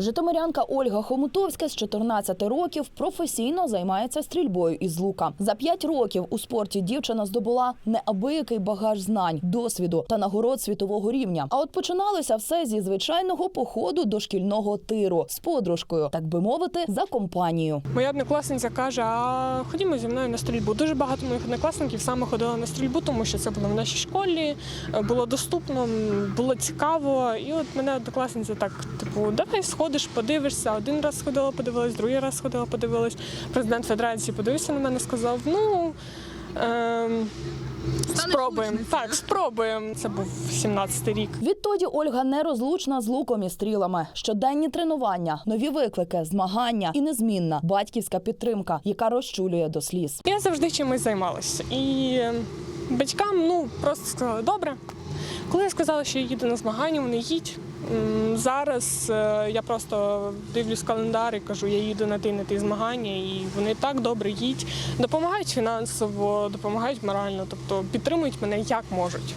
Житомирянка Ольга Хомутовська з 14 років професійно займається стрільбою із лука. За 5 років у спорті дівчина здобула неабиякий багаж знань, досвіду та нагород світового рівня. А от починалося все зі звичайного походу до шкільного тиру з подружкою, так би мовити, за компанію. Моя однокласниця каже: а ходімо зі мною на стрільбу. Дуже багато моїх однокласників саме ходили на стрільбу, тому що це було в нашій школі, було доступно, було цікаво. І от мене однокласниця так, типу, давай сходиш, подивишся. Один раз сходила, подивилась, другий раз сходила, подивилась. Президент федерації подивився на мене, сказав: ну. Ем, спробуємо. Так, спробуємо. Це був 17-й рік. Відтоді Ольга нерозлучна з луком і стрілами. Щоденні тренування, нові виклики, змагання і незмінна батьківська підтримка, яка розчулює до сліз. Я завжди чимось займалася. І е, батькам ну, просто сказали, добре. Коли я сказала, що я їду на змагання, вони їдь. Зараз е, я просто дивлюсь календар і кажу, я їду на ті на ті змагання, і вони так добре їдь, допомагають фінансово, допомагають морально, тобто підтримують мене як можуть.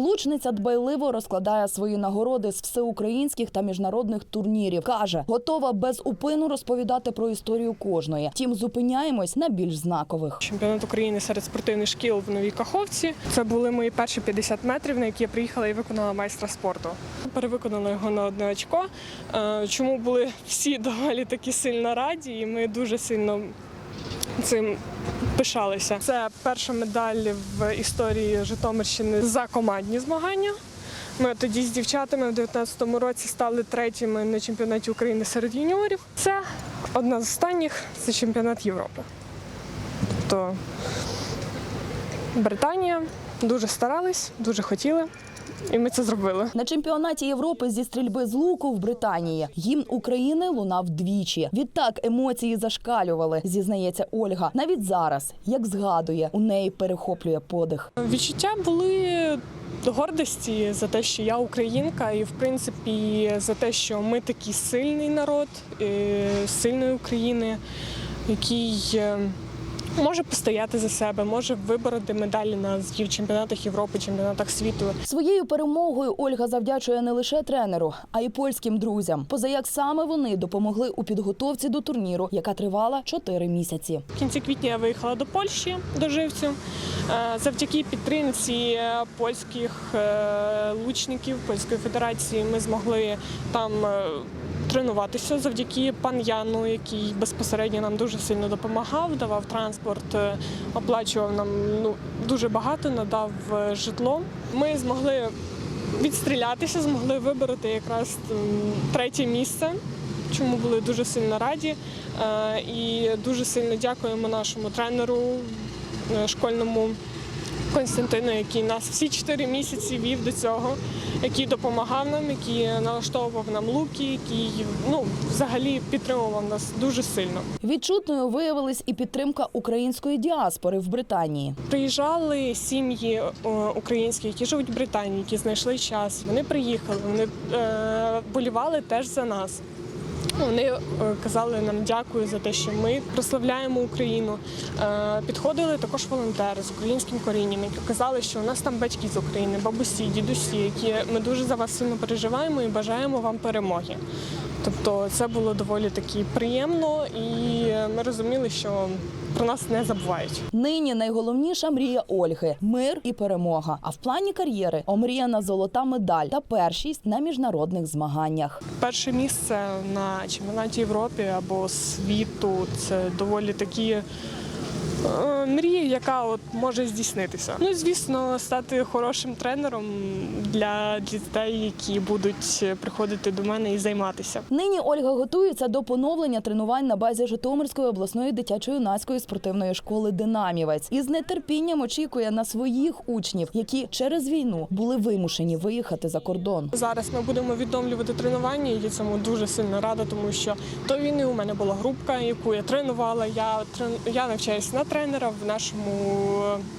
Лучниця дбайливо розкладає свої нагороди з всеукраїнських та міжнародних турнірів. каже, готова без упину розповідати про історію кожної. Втім, зупиняємось на більш знакових. Чемпіонат України серед спортивних шкіл в Новій Каховці. Це були мої перші 50 метрів, на які я приїхала і виконала майстра спорту. Перевиконала його на одне очко. Е, Чому були всі доволі такі сильно раді, і ми дуже сильно цим пишалися. Це перша медаль в історії Житомирщини за командні змагання. Ми тоді з дівчатами в 19-му році стали третіми на чемпіонаті України серед юніорів. Це одна з останніх це чемпіонат Європи. Тобто Британія дуже старались, дуже хотіли, і ми це зробили. На чемпіонаті Європи зі стрільби з луку в Британії гімн України лунав двічі. Відтак емоції зашкалювали, зізнається Ольга. Навіть зараз, як згадує, у неї перехоплює подих. Відчуття були гордості за те, що я українка, і в принципі за те, що ми такий сильний народ, е, сильної України, який е, може постояти за себе, може вибороти медалі на чемпіонатах Європи, чемпіонатах світу. Своєю перемогою Ольга завдячує не лише тренеру, а й польським друзям. Позаяк саме вони допомогли у підготовці до турніру, яка тривала чотири місяці. В кінці квітня я виїхала до Польщі до живцю. Е, Завдяки підтримці е, польських е, лучників Польської федерації ми змогли там тренуватися завдяки пан Яну, який безпосередньо нам дуже сильно допомагав, давав транспорт, е, оплачував нам ну, дуже багато, надав е, житло. Ми змогли відстрілятися, змогли вибороти якраз третє місце чому були дуже сильно раді. Е, І дуже сильно дякуємо нашому тренеру школьному Константину, який нас всі чотири місяці вів до цього, який допомагав нам, який налаштовував нам луки, який ну, взагалі підтримував нас дуже сильно. Відчутною виявилась і підтримка української діаспори в Британії. Приїжджали сім'ї е, українські, які живуть в Британії, які знайшли час. Вони приїхали, вони е, болівали теж за нас. Вони е, казали нам дякую за те, що ми прославляємо Україну. Е, Підходили також волонтери з українським корінням, які казали, що у нас там батьки з України, бабусі, дідусі, які ми дуже за вас сильно переживаємо і бажаємо вам перемоги. Тобто це було доволі таки приємно, і ми розуміли, що про нас не забувають. Нині найголовніша мрія Ольги мир і перемога. А в плані кар'єри омріяна золота медаль та першість на міжнародних змаганнях. Перше місце на чемпіонаті Європи або світу це доволі такі. Мрія, яка от може здійснитися. Ну звісно, стати хорошим тренером для дітей, які будуть приходити до мене і займатися. Нині Ольга готується до поновлення тренувань на базі Житомирської обласної дитячо-юнацької спортивної школи Динамівець і з нетерпінням очікує на своїх учнів, які через війну були вимушені виїхати за кордон. Зараз ми будемо відновлювати тренування, і я цьому дуже сильно рада, тому що до війни у мене була групка, яку я тренувала. Я я навчаюся на тренера в нашому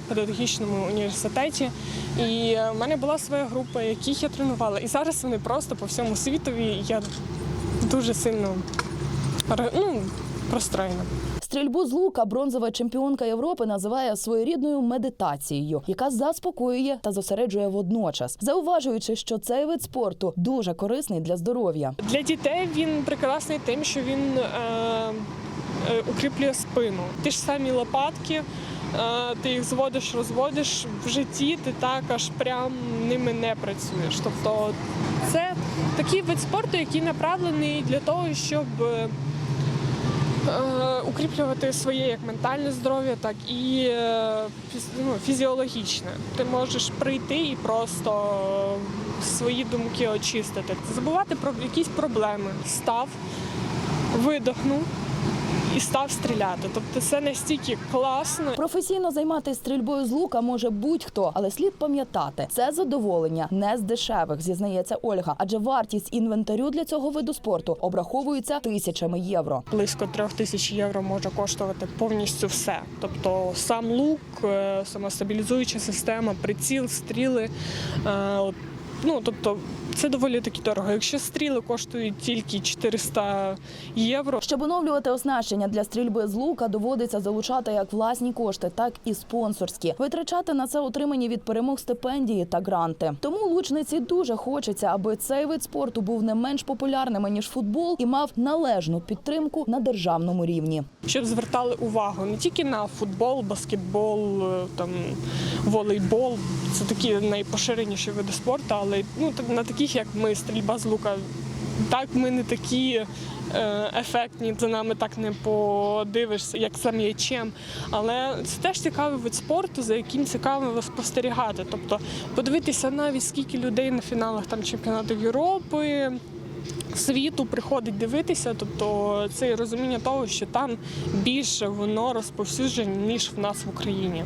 педагогічному університеті. І в мене була своя група, яких я тренувала. І зараз вони просто по всьому світові. і Я дуже сильно ну, розстроєна. З Стрільбу з лука бронзова чемпіонка Європи називає своєрідною медитацією, яка заспокоює та зосереджує водночас, зауважуючи, що цей вид спорту дуже корисний для здоров'я. Для дітей він прекрасний тим, що він е, укріплює спину. Ті ж самі лопатки, е, ти їх зводиш, розводиш в житті, ти так аж прям ними не працюєш. Тобто це такий вид спорту, який направлений для того, щоб е, е, укріплювати своє як ментальне здоров'я, так і е, ну, фізіологічне. Ти можеш прийти і просто свої думки очистити, забувати про якісь проблеми. Став, видохнув і став стріляти. Тобто це настільки класно. Професійно займатися стрільбою з лука може будь-хто, але слід пам'ятати, це задоволення не з дешевих, зізнається Ольга. Адже вартість інвентарю для цього виду спорту обраховується тисячами євро. Близько трьох тисяч євро може коштувати повністю все. Тобто сам лук, е, сама стабілізуюча система, приціл, стріли. е, от, Ну, тобто, це доволі таки дорого. Якщо стріли коштують тільки 400 євро, Щоб оновлювати оснащення для стрільби з лука, доводиться залучати як власні кошти, так і спонсорські. Витрачати на це отримані від перемог стипендії та гранти. Тому лучниці дуже хочеться, аби цей вид спорту був не менш популярним ніж футбол і мав належну підтримку на державному рівні. щоб звертали увагу не тільки на футбол, баскетбол, е, там волейбол. Це такі найпоширеніші види спорту, але ну на таких, як ми, стрільба з лука. Так, ми не такі е, ефектні, за нами так не подивишся, як за м'ячем. Але це теж цікавий вид спорту, за яким цікаво спостерігати. Тобто подивитися навіть скільки людей на фіналах там чемпіонатів Європи, світу приходить дивитися, тобто це розуміння того, що там більше воно розповсюджене, ніж в нас в Україні.